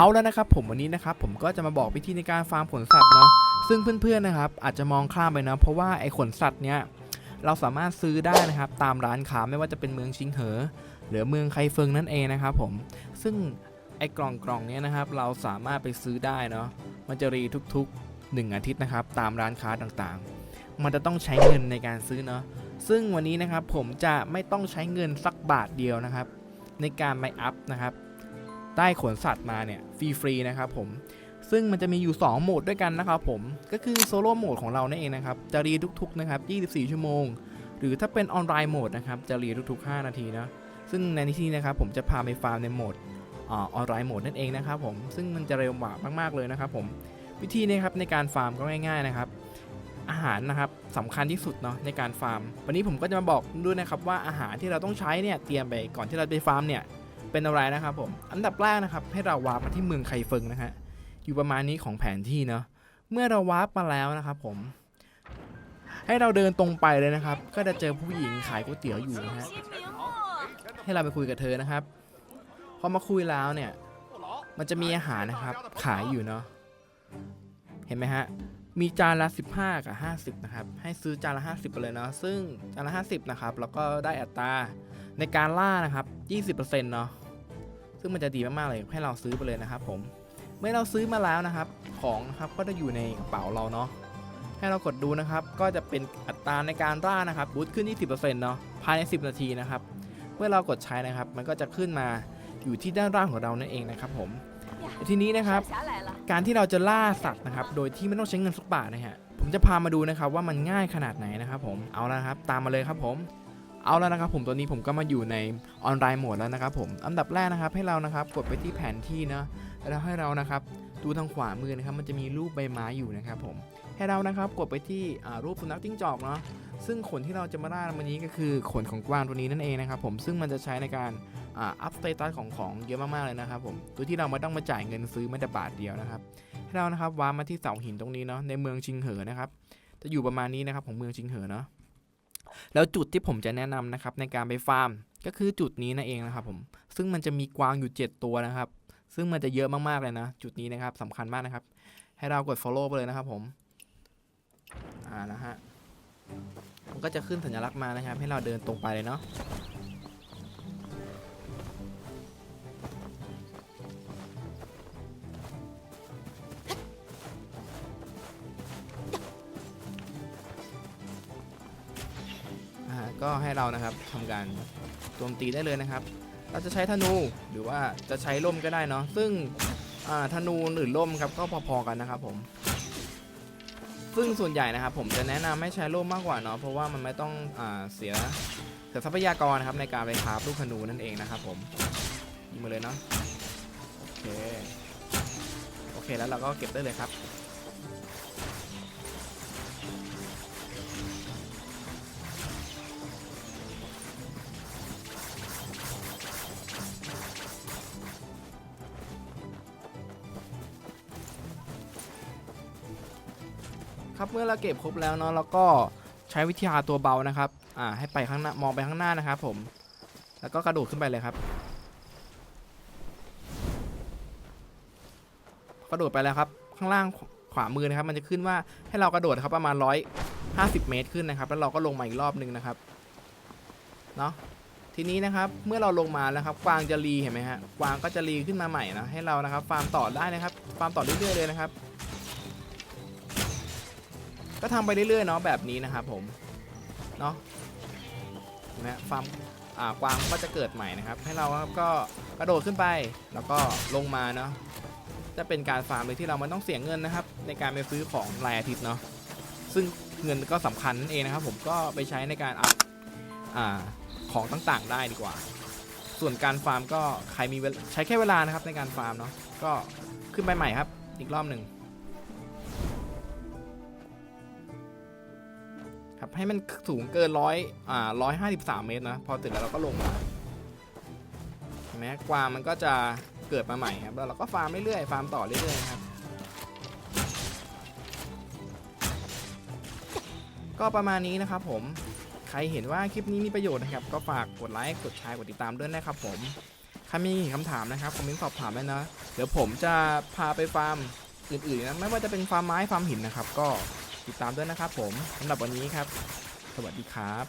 เอาแล้วนะครับผมวันนี้นะครับผมก็จะมาบอกวิธีในการฟาร์มขนสัตว์เนาะซึ่งเพื่อนๆนะครับอาจจะมองข้ามไปนะเพราะว่าไอ้ขนสัตว์เนี้ยเราสามารถซื้อได้นะครับตามร้านค้าไม่ว่าจะเป็นเมืองชิงเหอ หรือเมืองไคเฟิงนั่นเองนะครับผมซึ่งไอ้กล่องกล่องๆเนี้ยนะครับเราสามารถไปซื้อได้เนาะมันจะรีทุกๆ 1 อาทิตย์นะครับตามร้านค้าต่างๆ มันจะต้องใช้เงินในการซื้อเนาะซึ่งวันนี้นะครับผมจะไม่ต้องใช้เงินสักบาทเดียวนะครับ ในการไปอัพนะครับ ได้ขนสัตว์มาเนี่ยฟรีๆนะครับผมซึ่งมันจะมีอยู่ 2 โหมดด้วยกันนะครับผม ก็คือโซโล่โหมดของเรานั่นเองนะครับ จะรีทุกๆนะครับ 24 ชั่วโมง หรือถ้าเป็นออนไลน์โหมดนะครับ จะรีทุกๆ 5 นาทีนะ ซึ่งในที่นี้นะครับผมจะพาไปฟาร์มในโหมดออนไลน์โหมดนั่นเองนะครับผม ซึ่งมันจะเร็วกว่ามากๆเลยนะครับผม วิธีนี้ครับในการฟาร์มก็ง่ายๆนะครับ อาหารนะครับสำคัญที่สุดเนาะในการฟาร์ม วันนี้ผมก็จะมาบอกด้วยนะครับว่าอาหารที่เราต้องใช้เนี่ยเตรียมไปก่อนที่เราไปฟาร์มเนี่ย เป็นอะไรนะครับผม อันดับแรกนะครับ ให้เราวาร์ปมาที่เมืองไคเฟิงนะฮะ อยู่ประมาณนี้ของแผนที่เนาะ เมื่อเราวาร์ปมาแล้วนะครับผม ให้เราเดินตรงไปเลยนะครับ ก็จะเจอผู้หญิงขายก๋วยเตี๋ยวอยู่นะฮะ ให้เราไปคุยกับเธอนะครับ พอมาคุยแล้วเนี่ย มันจะมีอาหารนะครับ ขายอยู่เนาะ เห็นไหมฮะ มีจานละ 15 กับ 50 นะครับ ให้ซื้อจานละ 50ไปเลยเนาะ ซึ่งจานละ 50 นะครับ แล้วก็ได้อัตรา ในการล่านะครับ 20%เนาะซึ่งมันจะดีมากๆเลยให้เราซื้อไปเลยนะครับ ผม เมื่อเราซื้อมาแล้วนะครับ ของนะครับก็จะอยู่ในกระเป๋าเราเนาะให้เรากดดูนะครับ ก็จะเป็นอัตราในการล่านะครับบูตขึ้น 20%เนาะภายใน 10 นาทีนะครับ เมื่อเรากดใช้นะครับ มันก็จะขึ้นมาอยู่ที่ด้านล่างของเรานั่นเองนะครับ ผมทีนี้นะครับ การที่เราจะล่าสัตว์นะครับ โดยที่ไม่ต้องใช้เงินสักบาทนะฮะผมจะพามาดูนะครับว่ามันง่ายขนาดไหนนะครับ ผมเอาละครับ ตามมาเลยครับผม เอาแล้วนะครับผมตัวนี้ผมก็มาอยู่ในออนไลน์โหมดแล้วนะครับผมอันดับแรกนะครับให้เรานะครับกดไปที่แผนที่นะแล้วให้เรานะครับดูทางขวามือนะครับมันจะมีรูปใบไม้อยู่นะครับผมให้เรานะครับกดไปที่รูปสุนัขจิ้งจอกเนาะซึ่งขนที่เราจะมาล่าวันนี้ก็คือขนของกวางตัวนี้นั่นเองนะครับผมซึ่งมันจะใช้ในการอัพสเตตัสของของเยอะมากๆเลยนะครับผมโดยที่เราไม่ต้องมาจ่ายเงินซื้อแม้แต่บาทเดียวนะครับให้เรานะครับวางมาที่เสาหินตรงนี้เนาะในเมืองชิงเหอนะครับจะอยู่ประมาณนี้นะครับของเมืองชิงเหอเนาะ แล้วจุดที่ผมจะแนะนำนะครับในการไปฟาร์มก็คือจุดนี้นั่นเองนะครับผมซึ่งมันจะมีกวางอยู่ 7 ตัวนะครับ ซึ่งมันจะเยอะมากๆเลยนะ จุดนี้นะครับสำคัญมากนะครับ ให้เรากด follow ไปเลยนะครับผมอ่านะฮะมันก็จะขึ้นสัญลักษณ์มานะครับ ให้เราเดินตรงไปเลยเนาะ ก็ให้เรานะครับทำการโจมตีได้เลยนะครับ เราจะใช้ธนูหรือว่าจะใช้ล่มก็ได้เนาะซึ่งธนูหรือล่มครับก็พอๆกันนะครับผม ซึ่งส่วนใหญ่นะครับ ผมจะแนะนำให้ใช้ล่มมากกว่าเนาะเพราะว่ามันไม่ต้องอเสียเสียทรัพยากรนะครับในการไปคราฟลูกธนูนั่นเองนะครับผมยิงมาเลยเนาะโอเคโอเคแล้วเราก็เก็บได้เลยครับ ครับเมื่อเราเก็บครบแล้วเนาะเราก็ใช้วิธีหาตัวเบานะครับอ่าให้ไปข้างหน้ามองไปข้างหน้านะครับผมแล้วก็กระโดดขึ้นไปเลยครับ กระโดดไปแล้วครับ ข้างล่างขวามือนะครับ มันจะขึ้นว่าให้เรากระโดดครับประมาณร้อยห้าสิบเมตรขึ้นนะครับ แล้วเราก็ลงมาอีกรอบหนึ่งนะครับเนาะทีนี้นะครับเมื่อเราลงมาแล้วครับกวางจะรีเห็นไหมฮะกวางก็จะรีขึ้นมาใหม่นะให้เรานะครับฟาร์มต่อได้นะครับฟาร์มต่อเรื่อยๆเลยนะครับ ก็ทำไปเรื่อยๆเนาะแบบนี้นะครับผมเนาะนไหมฟาร์มอ่ากวางก็จะเกิดใหม่นะครับ ให้เราก็กระโดดขึ้นไปแล้วก็ลงมาเนาะจะเป็นการฟาร์มโดยที่เราไม่ต้องเสียเงินนะครับ ในการไปซื้อของรายอาทิตย์เนาะซึ่งเงินก็สำคัญนั่นเองนะครับ ผมก็ไปใช้ในการอัพอ่าของต่างๆ ได้ดีกว่า ส่วนการฟาร์มก็ใครมีใช้แค่เวลานะครับในการฟาร์มเนาะก็ขึ้นไปใหม่ครับ อีกรอบหนึ่ง ครับให้มันสูงเกินร้อยอ่าร้อยห้าสิบสามเมตรนะ พอถึงแล้วเราก็ลงมาเห็นไหมกวางมันก็จะเกิดมาใหม่ครับแล้วเราก็ฟาร์มเรื่อยๆฟาร์มต่อเรื่อยๆครับก็ประมาณนี้นะครับผมใครเห็นว่าคลิปนี้มีประโยชน์นะครับ ก็ฝากกดไลค์กดแชร์กดติดตามด้วยนะครับผมถ้ามีคำถามนะครับคอมเมนต์สอบถามได้นะเดี๋ยวผมจะพาไปฟาร์มอื่นๆนะไม่ว่าจะเป็นฟาร์มไม้ฟาร์มหินนะครับ ก็ ติดตามด้วยนะครับผมสำหรับวันนี้ครับ สวัสดีครับ